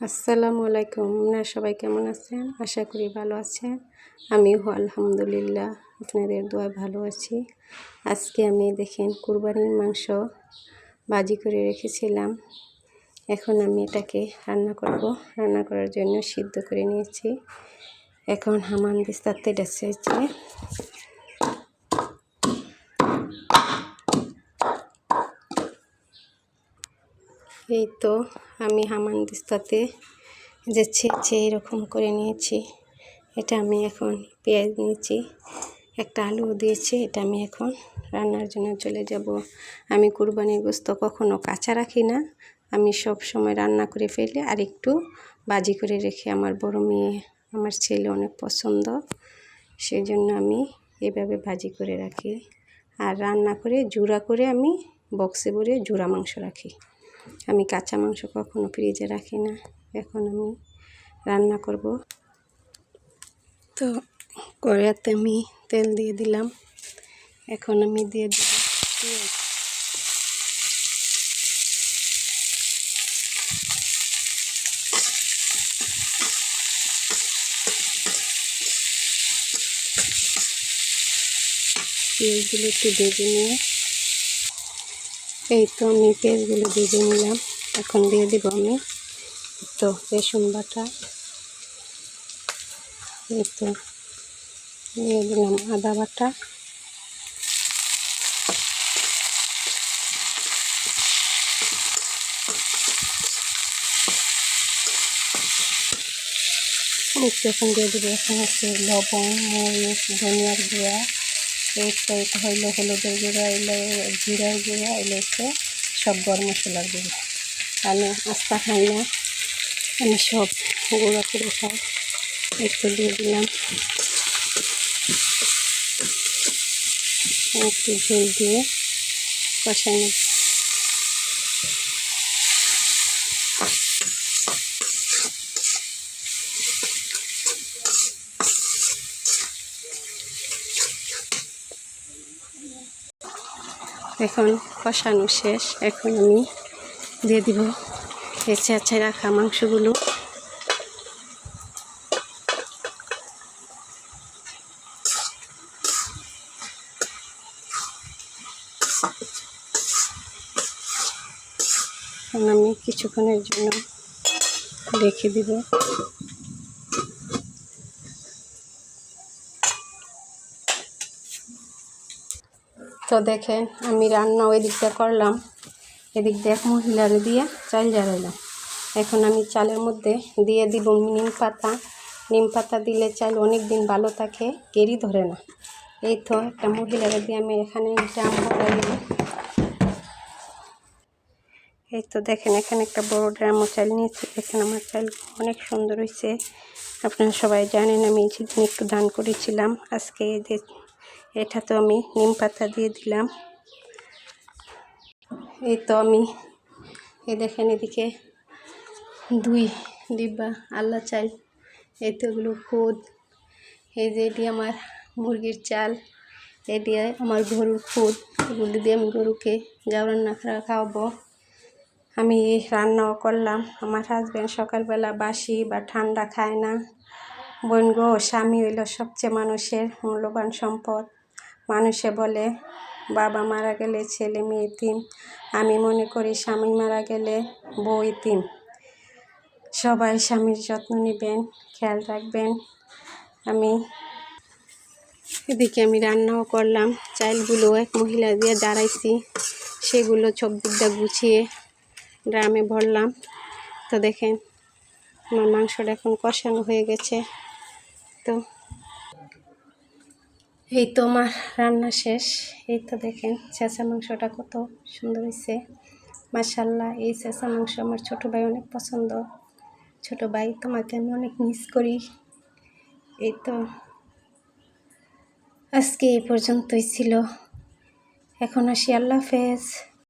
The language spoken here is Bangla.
আসসালামু আলাইকুম। আপনারা সবাই কেমন আছেন? আশা করি ভালো আছেন। আমিও আলহামদুলিল্লাহ আপনাদের দোয়া ভালো আছি। আজকে আমি দেখেন কুরবানির মাংস ভাজি করে রেখেছিলাম। এখন আমি এটাকে রান্না করব। রান্না করার জন্য সিদ্ধ করে নিয়েছি। এখন হামান দিস্তাতে ডেসেছে এই তো আমি হামান দিস্তাতে যে ছেঁচে এরকম করে নিয়েছি। এটা আমি এখন পেঁয়াজ নিয়েছি, একটা আলু দিয়েছি, এটা আমি এখন রান্নার জন্য চলে যাব। আমি কুরবানির গোস্ত কখনো কাঁচা রাখি না। আমি সব সময় রান্না করে ফেলে আর একটু বাজি করে রেখে আমার বড় মেয়ে, আমার ছেলে অনেক পছন্দ। সেই জন্য আমি এভাবে ভাজি করে রাখি। আর রান্না করে, জুড়া করে আমি বক্সে ভরে জুড়া মাংস রাখি। আমি কাঁচা মাংস কখনো ফ্রিজে রাখি না। এখন আমি রান্না করব। তো কড়াতে আমি তেল দিয়ে দিলাম। এখন আমি দিয়ে দিব পেঁয়াজ। পেঁয়াজগুলো একটু ভেজে নিয়ে এই তো আমি পেঁয়াজগুলো ভেজে নিলাম। এখন দিয়ে দেব আমি। তো রসুন বাটা। এই তো দিয়ে দিলাম আদা বাটা। এখন দিয়ে দেবো এখন হচ্ছে লবণ, মরিচ, ধনিয়ার গুঁড়া। তো এটা হলুদের গুঁড়া এলো জিরার গুঁড়া এলো হচ্ছে সব গরম মশলার গুঁড়ো। আমি আস্তা খাই না আমি সব গুঁড়া করে খাই। একটু দিয়ে দিলাম। একটু ঝোল দিয়ে কষানো এখন কষানো শেষ। এখন আমি দিয়ে দিব এই চেঁচে রাখা মাংসগুলো। আমি কিছুক্ষণের জন্য রেখে দিব। তো দেখেন আমি রান্না ওই দিকটা করলাম। এদিক দিয়ে এক মহিলারে দিয়ে চাল জ্বালাইলাম এখন আমি চালের মধ্যে দিয়ে দিব নিম পাতা। নিম পাতা দিলে চাল অনেক দিন ভালো থাকে কেরি ধরে না। এই তো একটা মহিলারে দিয়ে আমি এখানে ড্রাম ভরাই এই তো দেখেন, এখানে একটা বড় ড্রামও চাল নিয়েছি। দেখেন আমার চাল অনেক সুন্দর হয়েছে আপনারা সবাই জানেন আমি যেদিন একটু দান করেছিলাম, আজকে এই এটা তো আমি নিম পাতা দিয়ে দিলাম। এই তো আমি, এই দেখেন এদিকে দুই ডিব্বা আল্লাহ চাল এই তো এগুলো খুদ, এই যে এটি আমার মুরগির চাল, এটি আমার গরুর খুদ। এগুলো দিয়ে আমি গরুকে জাউরান নাখরা খাওয়াবো। আমি রান্নাও করলাম। আমার হাজব্যান্ড সকালবেলা বাসি বা ঠান্ডা খায় না। বোন গো, স্বামী হইল সবচেয়ে মানুষের মূল্যবান সম্পদ। মানুষে বলে, বাবা মারা গেলে ছেলে মেয়ে ইতিম আমি মনে করি স্বামী মারা গেলে বউ ইতিম সবাই স্বামীর যত্ন নেবেন, খেয়াল রাখবেন। আমি এদিকে আমি রান্নাও করলাম, চাইলগুলো এক মহিলা দিয়ে দাঁড়াইছি, সেগুলো সব দিকটা গুছিয়ে ড্রামে ভরলাম। তো দেখেন, আমার মাংসটা এখন কষানো হয়ে গেছে। তো এই তো আমার রান্না শেষ। এই তো দেখেন চেঁচা মাংসটা কত সুন্দর হয়েছে মাসাল্লাহ এই চেঁচা মাংস আমার ছোটো ভাই অনেক পছন্দ। ছোট ভাই, তোমাকে আমি অনেক মিস করি। এই তো আজকে এই পর্যন্তই ছিল। এখন আসি, আল্লাহ হাফেজ।